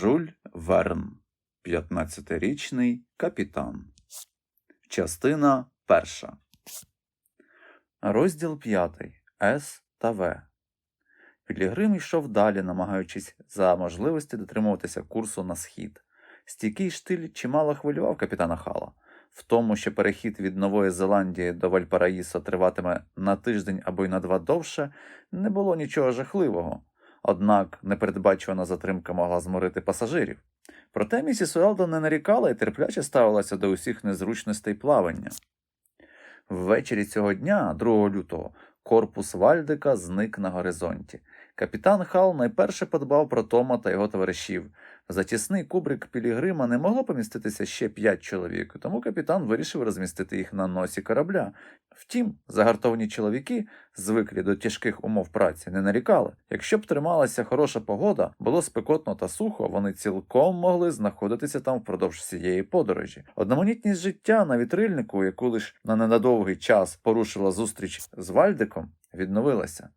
Жуль Верн, 15-річний капітан. Частина перша. Розділ 5. С та В. Пілігрим йшов далі, намагаючись за можливості дотримуватися курсу на схід. Стійкий штиль чимало хвилював капітана Хала. В тому, що перехід від Нової Зеландії до Вальпараїсо триватиме на тиждень або й на два довше, не було нічого жахливого. Однак непередбачувана затримка могла зморити пасажирів. Проте місіс Уелдон не нарікала і терпляче ставилася до усіх незручностей плавання. Ввечері цього дня, 2 лютого, корпус Вальдика зник на горизонті. Капітан Хал найперше подбав про Тома та його товаришів. За тісний кубрик Пілігрима не могло поміститися ще п'ять чоловік, тому капітан вирішив розмістити їх на носі корабля. Втім, загартовані чоловіки, звиклі до тяжких умов праці, не нарікали. Якщо б трималася хороша погода, було спекотно та сухо, вони цілком могли знаходитися там впродовж всієї подорожі. Одноманітність життя на вітрильнику, яку лише на ненадовгий час порушила зустріч з Вальдиком, відновилася.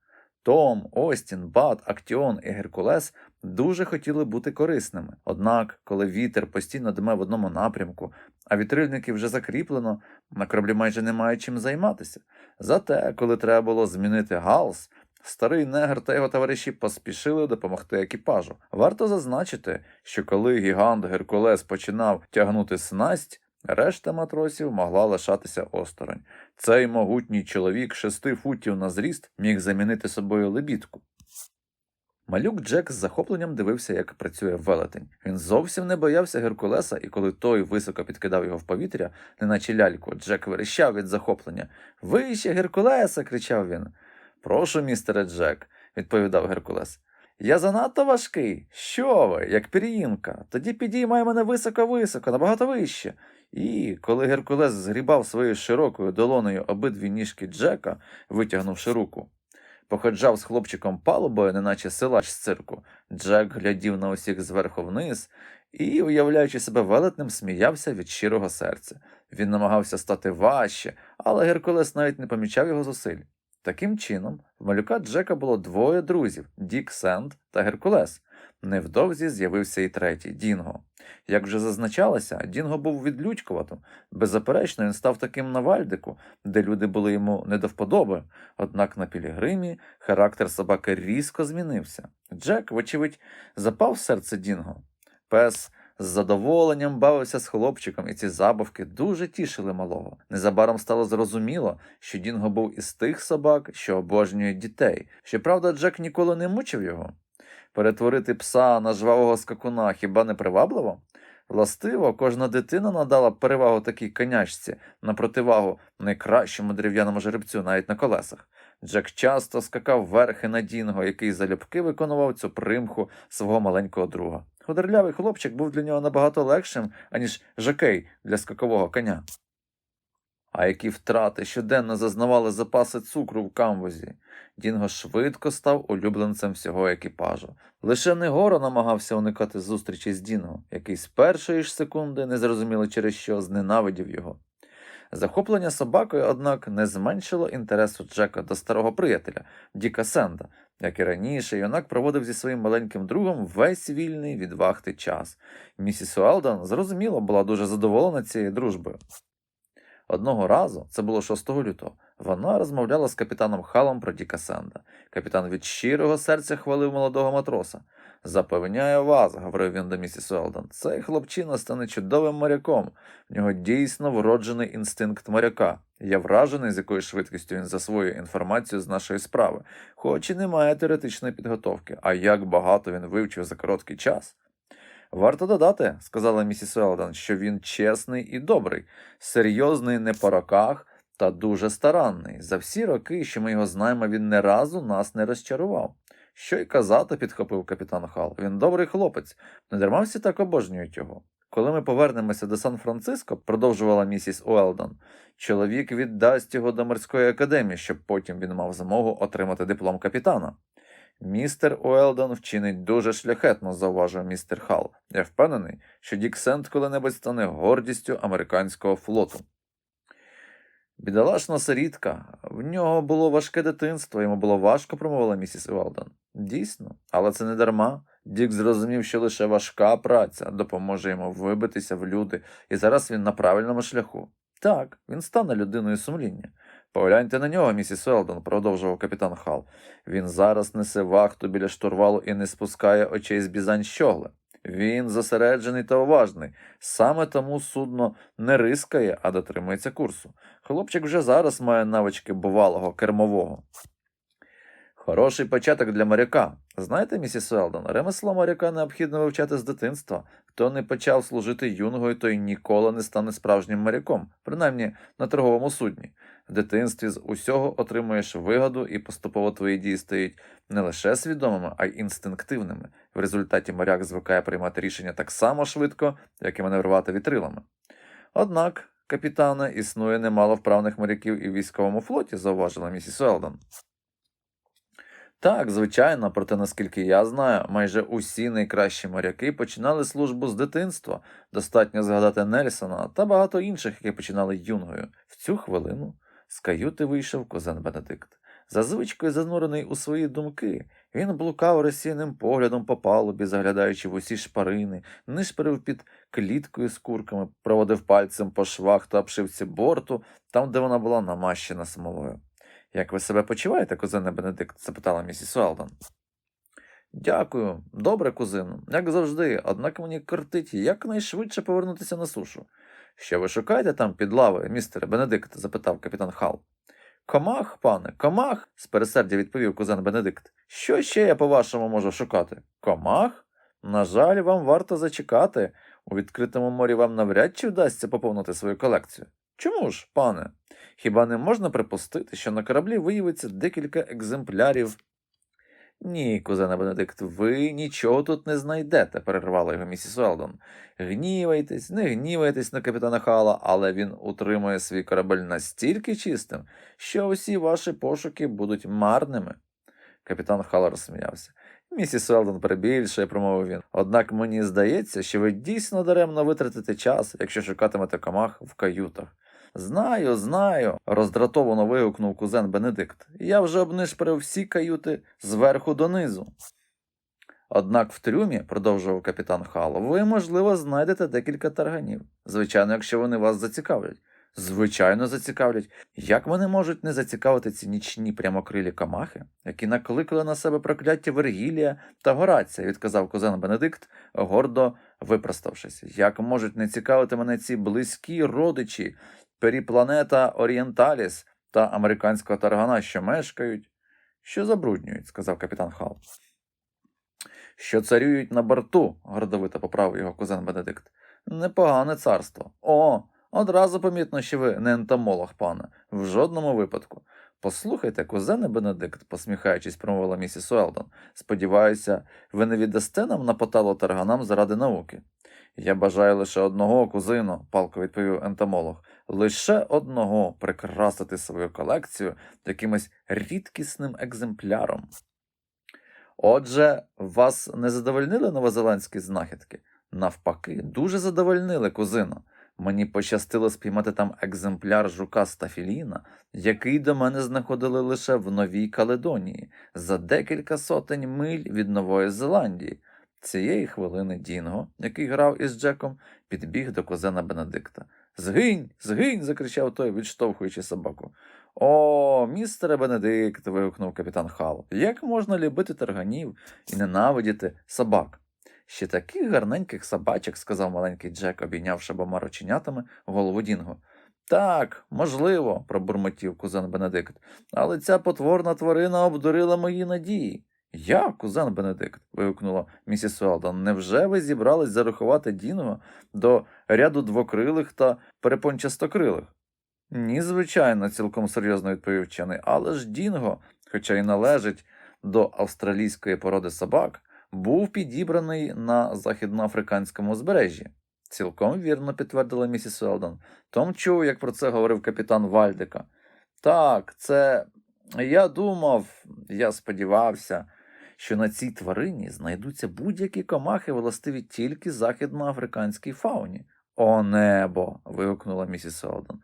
Том, Остін, Бат, Актіон і Геркулес дуже хотіли бути корисними. Однак, коли вітер постійно дме в одному напрямку, а вітрильники вже закріплено, на кораблі майже немає чим займатися. Зате, коли треба було змінити галс, старий негр та його товариші поспішили допомогти екіпажу. Варто зазначити, що коли гігант Геркулес починав тягнути снасть, решта матросів могла лишатися осторонь. Цей могутній чоловік шести футів на зріст міг замінити собою лебідку. Малюк Джек з захопленням дивився, як працює велетень. Він зовсім не боявся Геркулеса, і коли той високо підкидав його в повітря, неначе ляльку, Джек верещав від захоплення. Вище Геркулеса. кричав він. Прошу, містере Джек, відповідав Геркулес. Я занадто важкий. Що ви, як пір'їнка? Тоді підіймай мене високо-високо, набагато вище. І коли Геркулес згрібав своєю широкою долоною обидві ніжки Джека, витягнувши руку, походжав з хлопчиком палубою, неначе силач з цирку, Джек глядів на усіх зверху вниз і, уявляючи себе велетнем, сміявся від щирого серця. Він намагався стати важче, але Геркулес навіть не помічав його зусиль. Таким чином, в малюка Джека було двоє друзів Дік Сенд та Геркулес. Невдовзі з'явився і третій Дінго. Як вже зазначалося, Дінго був відлюдькуватим. Беззаперечно, він став таким на Вальдику, де люди були йому не до вподоби. Однак на Пілігримі характер собаки різко змінився. Джек, вочевидь, запав в серце Дінго. Пес з задоволенням бавився з хлопчиком, і ці забавки дуже тішили малого. Незабаром стало зрозуміло, що Дінго був із тих собак, що обожнюють дітей. Щоправда, Джек ніколи не мучив його. Перетворити пса на жвавого скакуна хіба не привабливо? Властиво, кожна дитина надала перевагу такій конячці на противагу найкращому дерев'яному жеребцю навіть на колесах. Джек часто скакав верхи на Дінго, який залюбки виконував цю примху свого маленького друга. Худорлявий хлопчик був для нього набагато легшим, аніж жокей для скакового коня. А які втрати щоденно зазнавали запаси цукру в камбузі. Дінго швидко став улюбленцем всього екіпажу. Лише Негоро намагався уникати зустрічі з Дінго, який з першої ж секунди, незрозуміло через що, зненавидів його. Захоплення собакою, однак, не зменшило інтересу Джека до старого приятеля Діка Сенда, як і раніше, юнак проводив зі своїм маленьким другом весь вільний від вахти час. Місіс Уелдон, зрозуміло, була дуже задоволена цією дружбою. Одного разу, це було 6 лютого, вона розмовляла з капітаном Халом про Діка Сенда. Капітан від щирого серця хвалив молодого матроса. Запевняю вас, говорив він до місіс Уелдон, цей хлопчина стане чудовим моряком. В нього дійсно вроджений інстинкт моряка. Я вражений, з якою швидкістю він засвоює інформацію з нашої справи, хоч і не має теоретичної підготовки, а як багато він вивчив за короткий час. Варто додати, сказала місіс Уелдон, що він чесний і добрий, серйозний не по роках та дуже старанний. За всі роки, що ми його знаємо, він не разу нас не розчарував. Що й казати, підхопив капітан Хал. Він добрий хлопець, не дарма всі так обожнюють його. Коли ми повернемося до Сан-Франциско, продовжувала місіс Уелдон, чоловік віддасть його до морської академії, щоб потім він мав змогу отримати диплом капітана. Містер Уелдон вчинить дуже шляхетно, зауважив містер Хал. Я впевнений, що Дік Сент коли-небудь стане гордістю американського флоту. Бідолашна сирітка, в нього було важке дитинство, йому було важко, промовила місіс Уелдон. Дійсно, але це не дарма. Дік зрозумів, що лише важка праця допоможе йому вибитися в люди, і зараз він на правильному шляху. Так, він стане людиною сумління. Погляньте на нього, місіс Велдон, продовжував капітан Хал. Він зараз несе вахту біля штурвалу і не спускає очей з бізань щогли. Він зосереджений та уважний. Саме тому судно не рискає, а дотримується курсу. Хлопчик вже зараз має навички бувалого кермового. Хороший початок для моряка. Знаєте, місіс Велдон, ремесло моряка необхідно вивчати з дитинства. Хто не почав служити юнгою, той ніколи не стане справжнім моряком, принаймні на торговому судні. В дитинстві з усього отримуєш вигоду, і поступово твої дії стають не лише свідомими, а й інстинктивними. В результаті моряк звикає приймати рішення так само швидко, як і маневрувати вітрилами. Однак, капітане, існує немало вправних моряків і в військовому флоті, зауважила місіс Велдон. Так, звичайно, проте, наскільки я знаю, майже усі найкращі моряки починали службу з дитинства. Достатньо згадати Нельсона та багато інших, які починали юнгою. В цю хвилину з каюти вийшов козен Бенедикт. За звичкою занурений у свої думки, він блукав розсійним поглядом по палубі, заглядаючи в усі шпарини, нишпорив під кліткою з курками, проводив пальцем по швах та обшивці борту, там, де вона була намащена смолою. Як ви себе почуваєте, кузене Бенедикт? запитала місіс Уелдон. Дякую, добре, кузину, як завжди, однак мені кортить якнайшвидше повернутися на сушу. Що ви шукаєте там під лавою, містере Бенедикт? запитав капітан Хал. Комах, пане, комах, з пересердя відповів кузен Бенедикт. Що ще я, по-вашому, можу шукати? Комах? На жаль, вам варто зачекати. У відкритому морі вам навряд чи вдасться поповнити свою колекцію. Чому ж, пане? Хіба не можна припустити, що на кораблі виявиться декілька екземплярів? Ні, кузене Бенедикт, ви нічого тут не знайдете, перервала його місіс Велдон. Гнівайтесь, не гнівайтесь на капітана Хала, але він утримує свій корабель настільки чистим, що усі ваші пошуки будуть марними. Капітан Хал розсміявся. Місіс Велдон перебільшує, промовив він. Однак мені здається, що ви дійсно даремно витратите час, якщо шукатимете комах в каютах. Знаю, знаю, роздратовано вигукнув кузен Бенедикт. Я вже обнишпорив всі каюти зверху донизу. Однак в трюмі, продовжував капітан Хало, ви, можливо, знайдете декілька тарганів. Звичайно, якщо вони вас зацікавлять. Звичайно, зацікавлять. Як вони можуть не зацікавити ці нічні прямокрилі камахи, які накликали на себе прокляття Вергілія та Горація, відказав кузен Бенедикт, гордо випроставшись. Як можуть не цікавити мене ці близькі родичі Періпланета Орієнталіс та американського таргана, що мешкають, що забруднюють, сказав капітан Хал. Що царюють на борту, гордовито поправив його кузен Бенедикт. Непогане царство. О, одразу помітно, що ви не ентомолог, пане, в жодному випадку. Послухайте, кузене Бенедикт, посміхаючись, промовила місіс Уелдон. Сподіваюся, ви не віддасте нам на поталу тарганам заради науки. Я бажаю лише одного, кузино, палко відповів ентомолог. Лише одного прикрасити свою колекцію якимось рідкісним екземпляром. Отже, вас не задовольнили новозеландські знахідки? Навпаки, дуже задовольнили, кузино. Мені пощастило спіймати там екземпляр жука Стафіліна, який до мене знаходили лише в Новій Каледонії, за декілька сотень миль від Нової Зеландії. Цієї хвилини Дінго, який грав із Джеком, підбіг до кузена Бенедикта. Згинь, згинь. закричав той, відштовхуючи собаку. О, містере Бенедикт. вигукнув капітан Хал. Як можна любити тарганів і ненавидіти собак? Ще таких гарненьких собачок, сказав маленький Джек, обійнявши обома рученятами голову Дінго. Так, можливо, пробурмотів кузен Бенедикт, але ця потворна тварина обдурила мої надії. Я, кузен Бенедикт, вигукнула місіс Уелдон, невже ви зібрались зарахувати Дінго до ряду двокрилих та перепончастокрилих? Ні, звичайно, цілком серйозно відповів вчений, але ж Дінго, хоча й належить до австралійської породи собак, був підібраний на західноафриканському узбережжі. Цілком вірно підтвердила місіс Уелдон. Том чув, як про це говорив капітан Вальдика. Так, це я думав, я сподівався, що на цій тварині знайдуться будь-які комахи, властиві тільки західноафриканській фауні. О небо. вигукнула місіс Уелдон.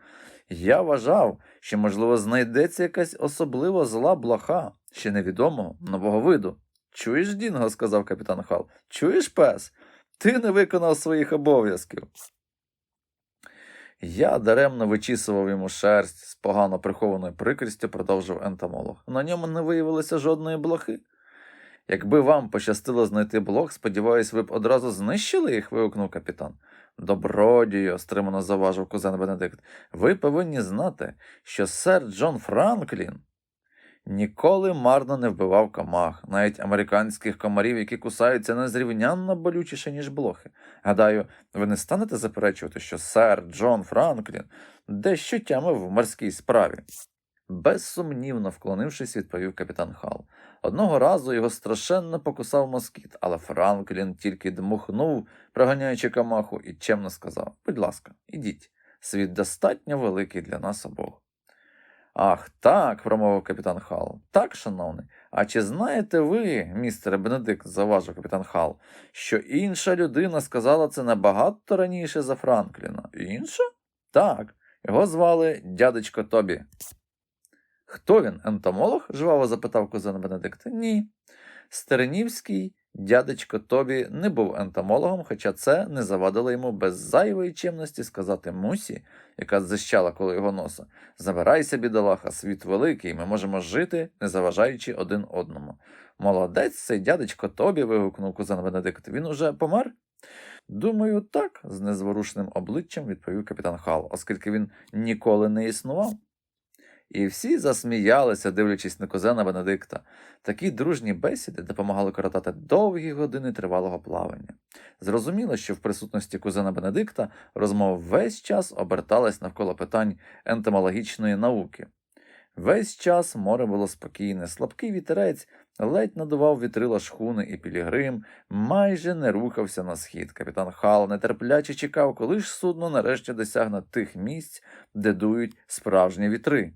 Я вважав, що, можливо, знайдеться якась особливо зла блоха, ще невідомого нового виду. Чуєш, Дінго, сказав капітан Хал. Чуєш, пес? Ти не виконав своїх обов'язків. Я даремно вичісував йому шерсть з погано прихованою прикрістю, продовжив ентомолог. На ньому не виявилося жодної блохи. Якби вам пощастило знайти блох, сподіваюсь, ви б одразу знищили їх, вигукнув капітан. Добродію, стримано заважив кузен Бенедикт. Ви повинні знати, що сер Джон Франклін ніколи марно не вбивав комах, навіть американських комарів, які кусаються незрівнянно болючіше, ніж блохи. Гадаю, ви не станете заперечувати, що сер Джон Франклін дещо тямив в морській справі. Безсумнівно вклонившись, відповів капітан Хал. Одного разу його страшенно покусав москіт, але Франклін тільки дмухнув, проганяючи камаху, і чемно сказав Будь ласка, ідіть, світ достатньо великий для нас обох. Ах, так, промовив капітан Хал. Так, шановний. А чи знаєте ви, містере Бенедикт, заважив капітан Хал, що інша людина сказала це набагато раніше за Франкліна? Інша? Так, його звали дядечко Тобі. Хто він? Ентомолог? жваво запитав кузен Бенедикт. Ні. Стернівський дядечко Тобі не був ентомологом, хоча це не завадило йому без зайвої чемності сказати Мусі, яка зищала коло його носа. Забирайся, бідолаха, світ великий, ми можемо жити, не заважаючи один одному. Молодець цей дядечко Тобі. вигукнув кузен Бенедикт. Він уже помер? Думаю, так, з незворушним обличчям відповів капітан Хал, оскільки він ніколи не існував. І всі засміялися, дивлячись на кузена Бенедикта. Такі дружні бесіди допомагали коротати довгі години тривалого плавання. Зрозуміло, що в присутності кузена Бенедикта розмова весь час оберталась навколо питань ентомологічної науки. Весь час море було спокійне, слабкий вітерець ледь надував вітрила шхуни, і Пілігрим майже не рухався на схід. Капітан Хал нетерпляче чекав, коли ж судно нарешті досягне тих місць, де дують справжні вітри.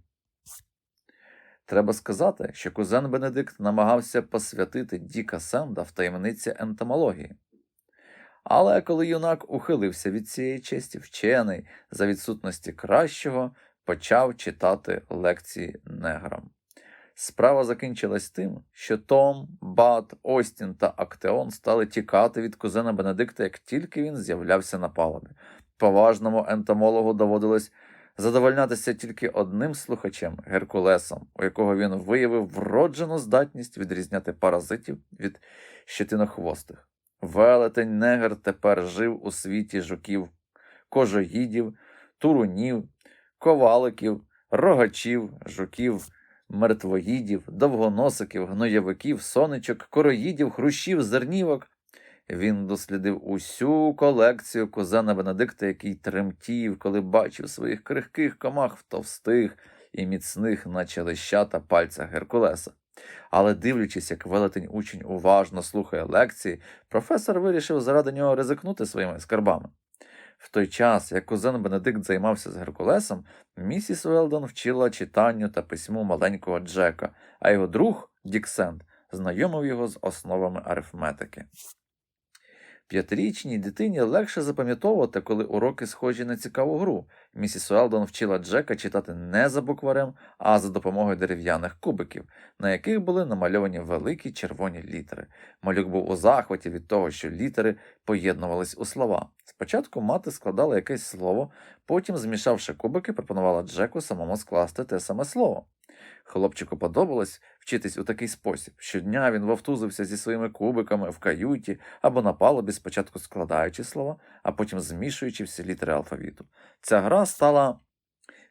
Треба сказати, що кузен Бенедикт намагався посвятити Діка Сенда в таємниці ентомології. Але коли юнак ухилився від цієї честі, вчений за відсутності кращого почав читати лекції неграм. Справа закінчилась тим, що Том, Бат, Остін та Актеон стали тікати від кузена Бенедикта, як тільки він з'являвся на палубі. Поважному ентомологу доводилось задовольнятися тільки одним слухачем Геркулесом, у якого він виявив вроджену здатність відрізняти паразитів від щетинохвостих. Велетень негр тепер жив у світі жуків, кожоїдів, турунів, коваликів, рогачів, жуків, мертвоїдів, довгоносиків, гноєвиків, сонечок, короїдів, хрущів, зернівок. Він дослідив усю колекцію кузена Бенедикта, який тремтів, коли бачив своїх крихких комах в товстих і міцних, наче лищата пальцях Геркулеса. Але дивлячись, як велетень учень уважно слухає лекції, професор вирішив заради нього ризикнути своїми скарбами. В той час, як кузен Бенедикт займався з Геркулесом, місіс Велдон вчила читанню та письму маленького Джека, а його друг Дік Сенд знайомив його з основами арифметики. П'ятирічній дитині легше запам'ятовувати, коли уроки схожі на цікаву гру. Місіс Уелдон вчила Джека читати не за букварем, а за допомогою дерев'яних кубиків, на яких були намальовані великі червоні літери. Малюк був у захваті від того, що літери поєднувались у слова. Спочатку мати складала якесь слово, потім, змішавши кубики, пропонувала Джеку самому скласти те саме слово. Хлопчику подобалось вчитись у такий спосіб. Щодня він вовтузився зі своїми кубиками в каюті або на палубі, спочатку складаючи слова, а потім змішуючи всі літери алфавіту. Ця гра стала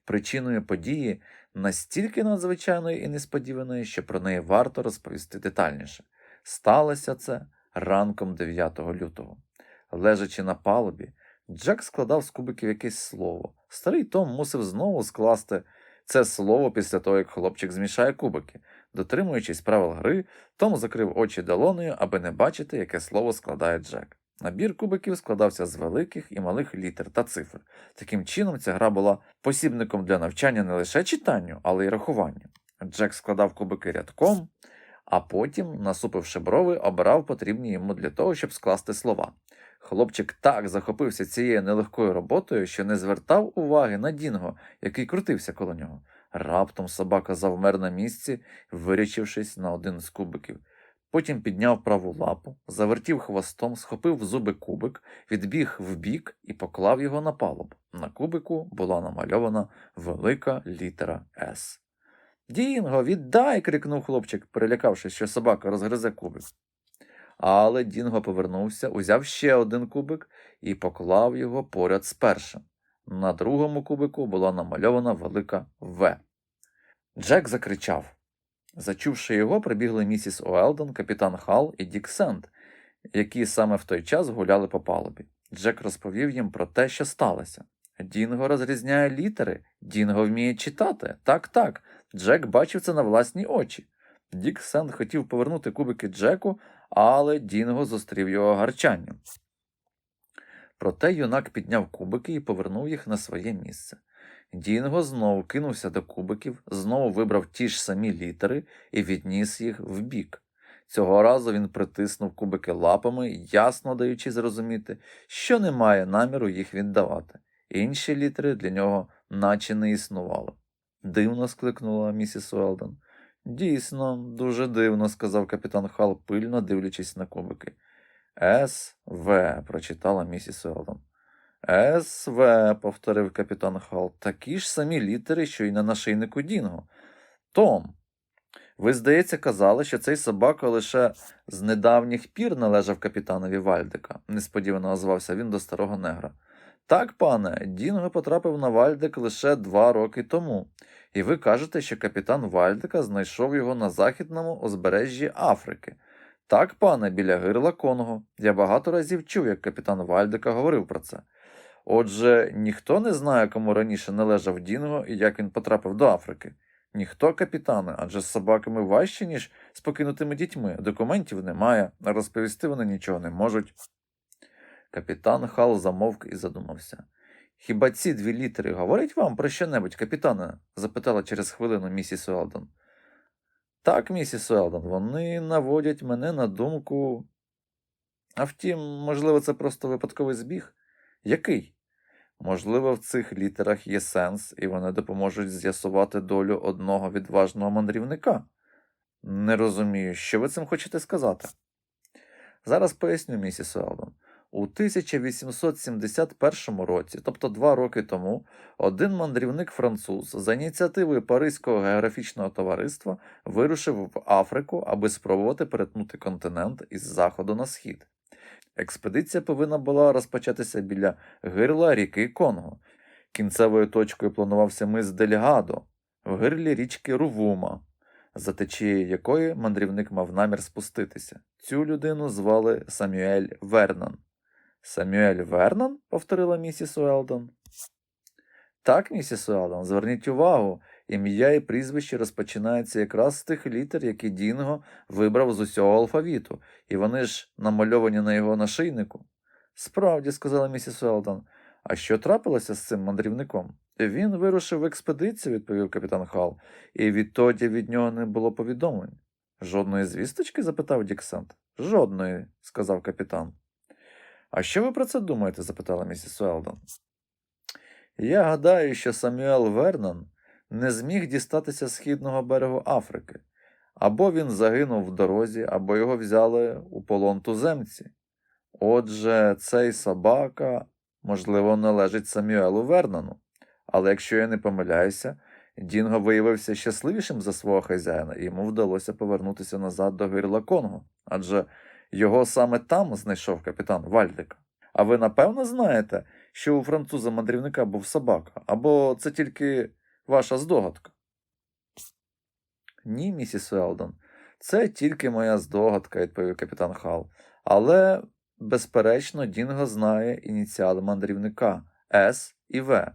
причиною події настільки надзвичайної і несподіваної, що про неї варто розповісти детальніше. Сталося це ранком 9 лютого. Лежачи на палубі, Джек складав з кубиків якесь слово. Старий Том мусив знову скласти це слово після того, як хлопчик змішає кубики. Дотримуючись правил гри, Том закрив очі долонею, аби не бачити, яке слово складає Джек. Набір кубиків складався з великих і малих літер та цифр. Таким чином, ця гра була посібником для навчання не лише читанню, але й рахуванню. Джек складав кубики рядком, а потім, насупивши брови, обирав потрібні йому для того, щоб скласти слова. Хлопчик так захопився цією нелегкою роботою, що не звертав уваги на Дінго, який крутився коло нього. Раптом собака завмер на місці, вирячившись на один з кубиків. Потім підняв праву лапу, завертів хвостом, схопив в зуби кубик, відбіг вбік і поклав його на палубу. На кубику була намальована велика літера С. Дінго, віддай. крикнув хлопчик, перелякавшись, що собака розгризе кубик. Але Дінго повернувся, узяв ще один кубик і поклав його поряд з першим. На другому кубику була намальована велика В. Джек закричав. Зачувши його, прибігли місіс Уелдон, капітан Хал і Дік Сент, які саме в той час гуляли по палубі. Джек розповів їм про те, що сталося. Дінго розрізняє літери, Дінго вміє читати. Так, так. Джек бачив це на власні очі. Дік Сент хотів повернути кубики Джеку, але Дінго зустрів його гарчанням. Проте юнак підняв кубики і повернув їх на своє місце. Дінго знову кинувся до кубиків, знову вибрав ті ж самі літери і відніс їх вбік. Цього разу він притиснув кубики лапами, ясно даючи зрозуміти, що не має наміру їх віддавати. Інші літери для нього наче не існувало. Дивно скликнула місіс Уелдон. Дійсно, дуже дивно, сказав капітан Хал, пильно дивлячись на кубики. С В, прочитала місіс Уелдон. С В, повторив капітан Хал, такі ж самі літери, що й на нашийнику Дінго. Том. Ви, здається, казали, що цей собака лише з недавніх пір належав капітанові Вальдика, несподівано озвався він до старого негра. Так, пане, Дінго потрапив на Вальдик лише два роки тому, і ви кажете, що капітан Вальдика знайшов його на західному узбережжі Африки. Так, пане, біля гирла Конго. Я багато разів чув, як капітан Вальдика говорив про це. Отже, ніхто не знає, кому раніше належав Дінго і як він потрапив до Африки. Ніхто, капітане, адже з собаками важче, ніж з покинутими дітьми. Документів немає, розповісти вони нічого не можуть. Капітан Хал замовк і задумався. Хіба ці дві літери говорять вам про що-небудь, капітане? запитала через хвилину місіс Уелдон. Так, місіс Уелдон, вони наводять мене на думку. А втім, можливо, це просто випадковий збіг? Який? Можливо, в цих літерах є сенс, і вони допоможуть з'ясувати долю одного відважного мандрівника. Не розумію, що ви цим хочете сказати. Зараз поясню, місіс Уелдон. У 1871 році, тобто два роки тому, один мандрівник француз за ініціативою Паризького географічного товариства вирушив в Африку, аби спробувати перетнути континент із заходу на схід. Експедиція повинна була розпочатися біля гирла ріки Конго. Кінцевою точкою планувався мис Дельгадо в гирлі річки Рувума, за течією якої мандрівник мав намір спуститися. Цю людину звали Самюель Вернон. Самюель Вернон? повторила місіс Уелдон. Так, місіс Уелдон, зверніть увагу, ім'я і прізвище розпочинаються якраз з тих літер, які Дінго вибрав з усього алфавіту, і вони ж намальовані на його нашийнику. Справді, сказала місіс Уелдон, а що трапилося з цим мандрівником? Він вирушив в експедицію, відповів капітан Хал, і відтоді від нього не було повідомлень. Жодної звісточки? запитав Діксент. Жодної, сказав капітан. А що ви про це думаєте? запитала місіс Уелдон. Я гадаю, що Самюел Вернон не зміг дістатися східного берегу Африки. Або він загинув в дорозі, або його взяли у полон туземці. Отже, цей собака, можливо, належить Самюелу Вернону. Але якщо я не помиляюся, Дінго виявився щасливішим за свого хазяїна, і йому вдалося повернутися назад до гирла Конго, адже його саме там знайшов капітан Вальдика. А ви напевно знаєте, що у француза мандрівника був собака, або це тільки ваша здогадка? Ні, місіс Уелдон, це тільки моя здогадка, відповів капітан Хал. Але, безперечно, Дінго знає ініціали мандрівника С і В.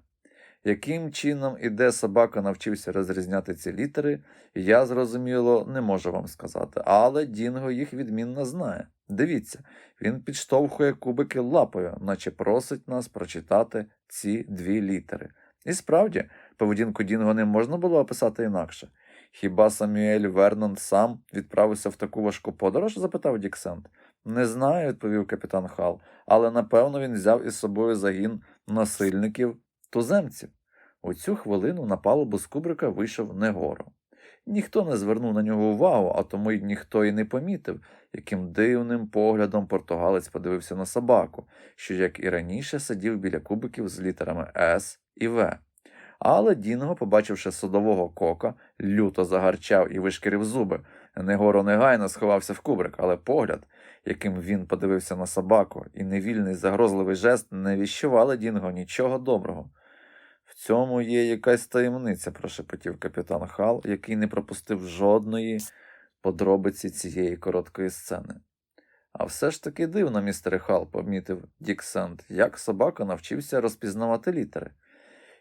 Яким чином і де собака навчився розрізняти ці літери, я, зрозуміло, не можу вам сказати, але Дінго їх відмінно знає. Дивіться, він підштовхує кубики лапою, наче просить нас прочитати ці дві літери. І справді, поведінку Дінго не можна було описати інакше. Хіба Самюель Вернон сам відправився в таку важку подорож? запитав Діксент. Не знаю, відповів капітан Хал, але напевно він взяв із собою загін насильників туземців. У цю хвилину на палубу з кубрика вийшов Негоро. Ніхто не звернув на нього увагу, а тому й ніхто й не помітив, яким дивним поглядом португалець подивився на собаку, що, як і раніше, сидів біля кубиків з літерами С і В. Але Дінго, побачивши судового кока, люто загарчав і вишкірив зуби. Негоро негайно сховався в кубрик, але погляд, яким він подивився на собаку, і невільний загрозливий жест не віщували Дінго нічого доброго. Цьому є якась таємниця, прошепотів капітан Хал, який не пропустив жодної подробиці цієї короткої сцени. А все ж таки дивно, містере Хал, помітив Дік Сент, як собака навчився розпізнавати літери.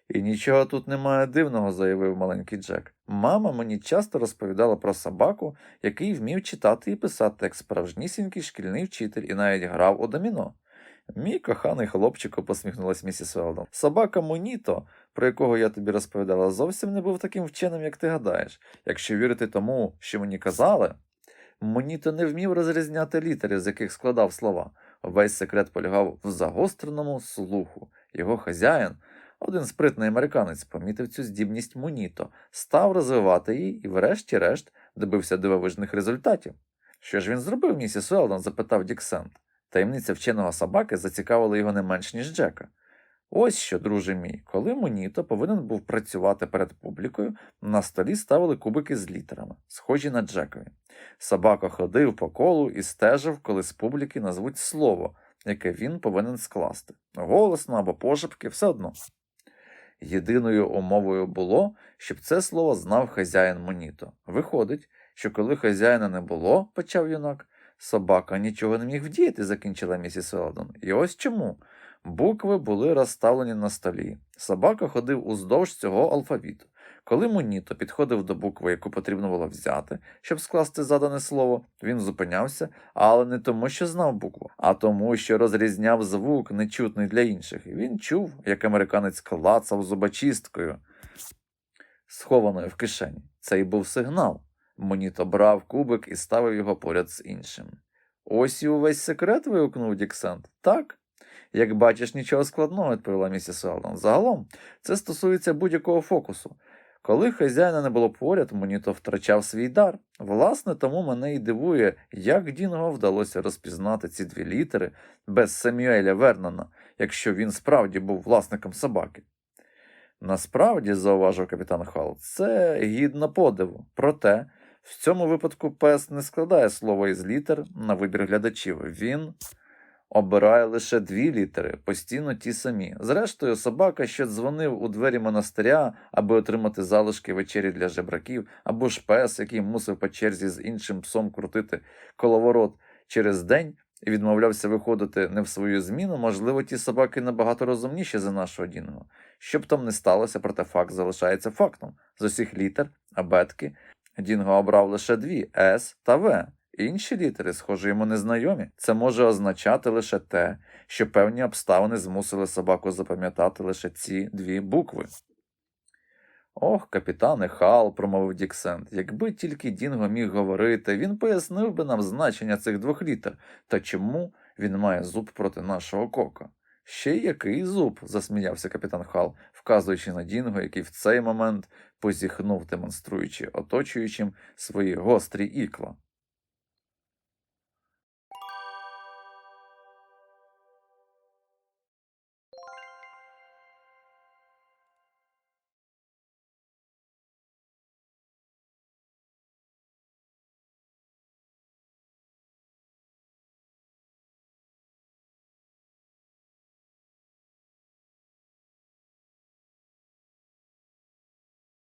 І нічого тут немає дивного, заявив маленький Джек. Мама мені часто розповідала про собаку, який вмів читати і писати як справжнісінький шкільний вчитель і навіть грав у доміно. Мій коханий хлопчику, посміхнулась місіс Велдон. Собака Моніто, про якого я тобі розповідала, зовсім не був таким вченим, як ти гадаєш. Якщо вірити тому, що мені казали, Моніто не вмів розрізняти літери, з яких складав слова. Весь секрет полягав в загостреному слуху. Його хазяїн, один спритний американець, помітив цю здібність Моніто, став розвивати її і, врешті-решт, добився дивовижних результатів. Що ж він зробив, місіс Велдон? запитав Діксент. Таємниця вченого собаки зацікавила його не менш, ніж Джека. Ось що, друже мій, коли Моніто повинен був працювати перед публікою, на столі ставили кубики з літерами, схожі на Джекові. Собака ходив по колу і стежив, коли з публіки назвуть слово, яке він повинен скласти. Голосно або пошепки, все одно. Єдиною умовою було, щоб це слово знав хазяїн Моніто. Виходить, що коли хазяїна не було, почав юнак, собака нічого не міг вдіяти, закінчила місіс Велдон. І ось чому. Букви були розставлені на столі. Собака ходив уздовж цього алфавіту. Коли Моніто підходив до букви, яку потрібно було взяти, щоб скласти задане слово, він зупинявся, але не тому, що знав букву, а тому, що розрізняв звук, нечутний для інших. Він чув, як американець клацав зубочисткою, схованою в кишені. Це й був сигнал. Моніто брав кубик і ставив його поряд з іншим. Ось і увесь секрет. вигукнув Діксент. Так. Як бачиш, нічого складного, відповіла місіс Велдон. Загалом, це стосується будь-якого фокусу. Коли хазяїна не було поряд, Моніто втрачав свій дар. Власне, тому мене і дивує, як Дінго вдалося розпізнати ці дві літери без Самюеля Вернона, якщо він справді був власником собаки. Насправді, зауважив капітан Хал, це гідно подиву. Проте, в цьому випадку пес не складає слово із літер на вибір глядачів. Він обирає лише дві літери, постійно ті самі. Зрештою, собака, що дзвонив у двері монастиря, аби отримати залишки вечері для жебраків, або ж пес, який мусив по черзі з іншим псом крутити коловорот через день і відмовлявся виходити не в свою зміну, можливо, ті собаки набагато розумніші за нашого Дінго. Що б там не сталося, проте факт залишається фактом. З усіх літер, абетки, Дінго обрав лише дві С та В. Інші літери, схоже, йому незнайомі. Це може означати лише те, що певні обставини змусили собаку запам'ятати лише ці дві букви. Ох, капітане Хал, промовив Діксент, якби тільки Дінго міг говорити, він пояснив би нам значення цих двох літер та чому він має зуб проти нашого кока. Ще який зуб, засміявся капітан Хал, вказуючи на Дінго, який в цей момент позіхнув, демонструючи оточуючим свої гострі ікла.